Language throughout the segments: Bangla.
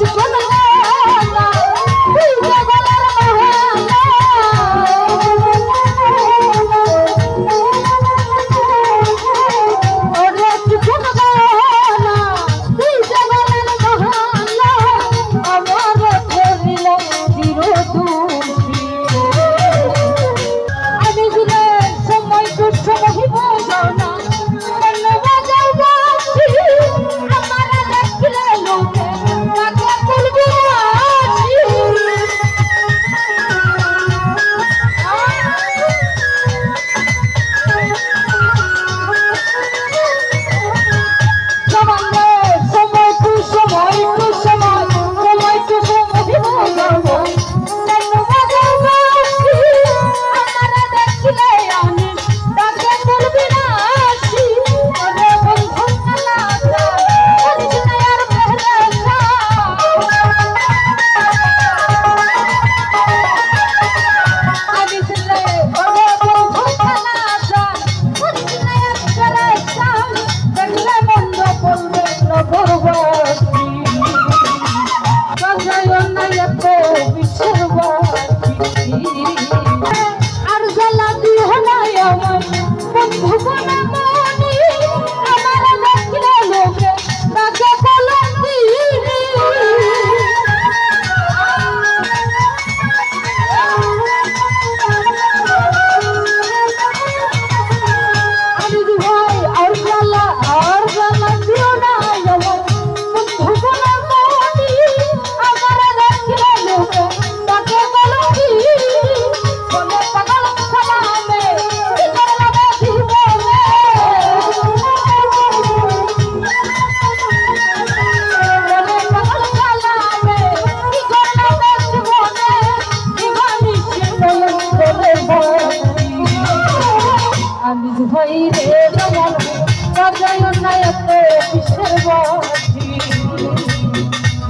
Степана Oh,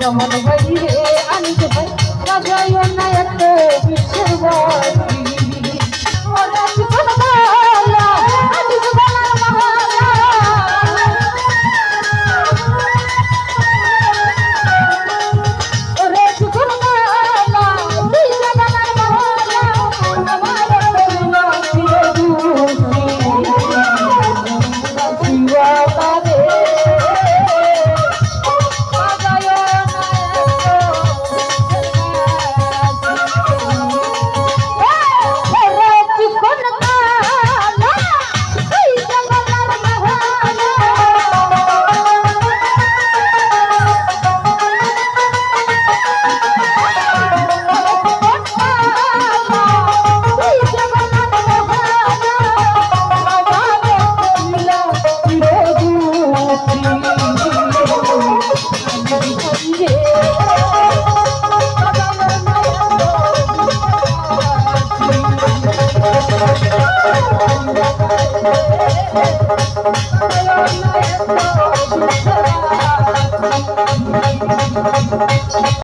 যেমন ভাই রে আনিতে ভাই রাজায় অন্যায় বিশ্বের ভয়।